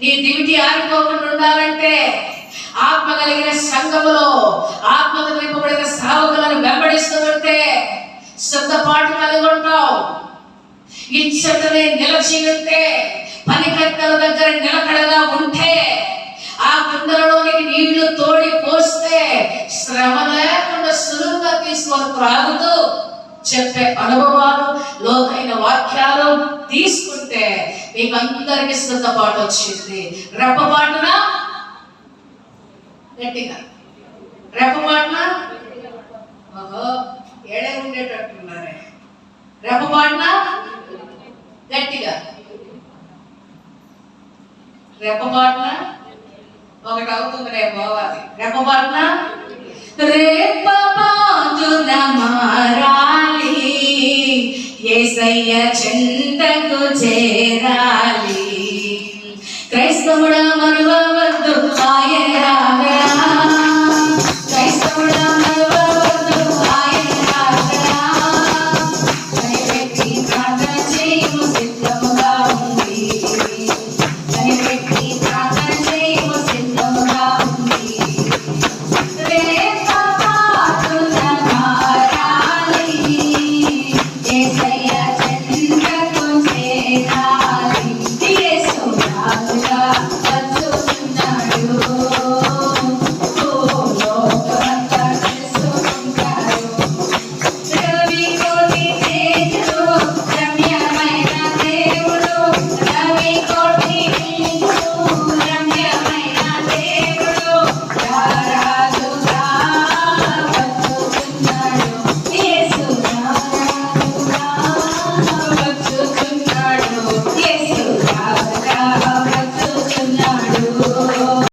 నీ దివిటి ఆరిపోకుండా ఉండాలంటే ఆత్మ కలిగిన సంఘములో ఆత్మకు నింపబడిన సావకులను వెంబడిస్తుంటే సిద్ధపాటు కలిగి ఉంటావు. ఇచ్చటని నిలచి ఉంటే పనికత్తల దగ్గర నిలకడగా ఉంటే ఆ కుండలలోనికి నీళ్ళు తోడి పోస్తే శ్రమ లేకుండా సులువుగా తీసుకొని త్రాగుతూ చెప్పే అనుభవాలు లోకైన వాక్యాలు తీసుకుంటే మీకు అందరికి పాట వచ్చింది. రెప్పపాటున గట్టిగా. రెప్పపాటున ఓహో ఏడే ఉండేటట్టున్నారే. రెప్పపాటున గట్టిగా. రెప్పపాటున ఒకటి అవుతుంది రేపు పోవాలి. రెప్పపాటున రేపపాటున మారాలి. ఏసయ్య చింతకు చేరా